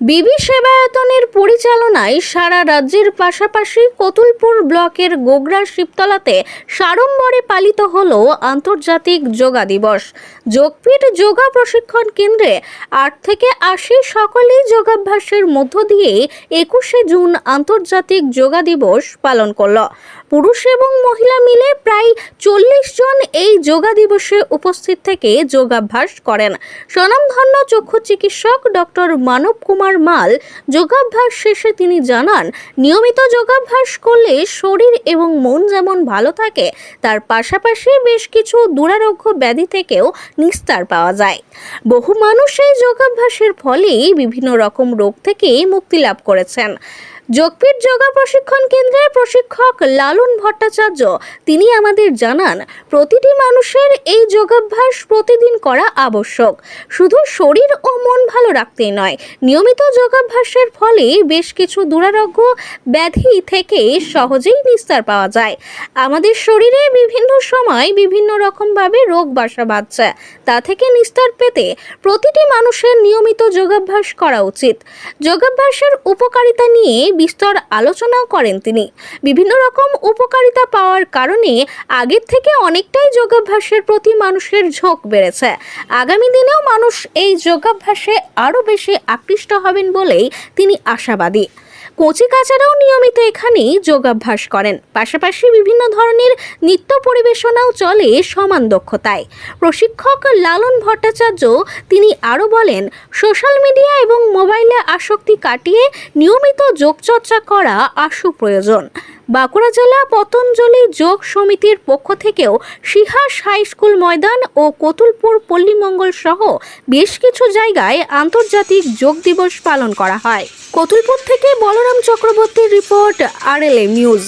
বিবি সেবায়তনের পরিচালনায় সারা রাজ্যের পাশাপাশি কতুলপুর ব্লকের গোগরা শিবতলাতে সাড়ম্বরে পালিত হল আন্তর্জাতিক যোগা দিবস। যোগপীঠ যোগা প্রশিক্ষণ কেন্দ্রে আট থেকে আশি সকলেই যোগাভ্যাসের মধ্য দিয়ে একুশে জুন আন্তর্জাতিক যোগা দিবস পালন করল। পুরুষ এবং মহিলা মিলে প্রায় চল্লিশ জন এই যোগা দিবসে উপস্থিত থেকে যোগাভ্যাস করেন। স্বনামধন্য চক্ষু চিকিৎসক ডক্টর মানব কুমার মাল যোগাভ্যাস শেষে তিনি জানান, নিয়মিত যোগাভ্যাস করলে শরীর এবং মন যেমন ভালো থাকে, তার পাশাপাশি বেশ কিছু দুরারোগ্য ব্যাধি থেকেও নিস্তার পাওয়া যায়। বহু মানুষ এই যোগাভ্যাসের ফলেই বিভিন্ন রকম রোগ থেকে মুক্তি লাভ করেছেন। যোগপীঠ যোগা প্রশিক্ষণ কেন্দ্রের প্রশিক্ষক লালন ভট্টাচার্য, তিনি আমাদের জানান, প্রতিটি মানুষের এই যোগাভ্যাস প্রতিদিন করা আবশ্যক। শুধু শরীর ও মন ভালো রাখতেই নয়, নিয়মিত যোগাভ্যাসের ফলে বেশ কিছু দুরারোগ্য ব্যাধি থেকে সহজেই নিস্তার পাওয়া যায়। আমাদের শরীরে বিভিন্ন সময় বিভিন্ন রকমভাবে রোগ বাসা বাঁধছে, তা থেকে নিস্তার পেতে প্রতিটি মানুষের নিয়মিত যোগাভ্যাস করা উচিত। যোগাভ্যাসের উপকারিতা নিয়ে বিস্তর আলোচনাও করেন তিনি। বিভিন্ন রকম উপকারিতা পাওয়ার কারণে আগের থেকে অনেকটাই যোগাভ্যাসের প্রতি মানুষের ঝোঁক বেড়েছে। আগামী দিনেও মানুষ এই যোগাভ্যাসে আরও বেশি আকৃষ্ট হবেন বলেই তিনি আশাবাদী। কচি কাচারাও নিয়মিত এখানে যোগাভ্যাস করেন। পাশাপাশি বিভিন্ন ধরনের নৃত্য পরিবেশনাও চলে সমান দক্ষতায়। প্রশিক্ষক লালন ভট্টাচার্য তিনি আরও বলেন, সোশ্যাল মিডিয়া এবং মোবাইলে আসক্তি কাটিয়ে নিয়মিত যোগচর্চা করা আশু প্রয়োজন। বাঁকুড়া জেলা পতঞ্জলি যোগ সমিতির পক্ষ থেকেও সিহাস হাই স্কুল ময়দান ও কতুলপুর পল্লীমঙ্গল সহ বেশ কিছু জায়গায় আন্তর্জাতিক যোগ দিবস পালন করা হয়। কতুলপুর থেকে বলরাম চক্রবর্তীর রিপোর্ট আর নিউজ।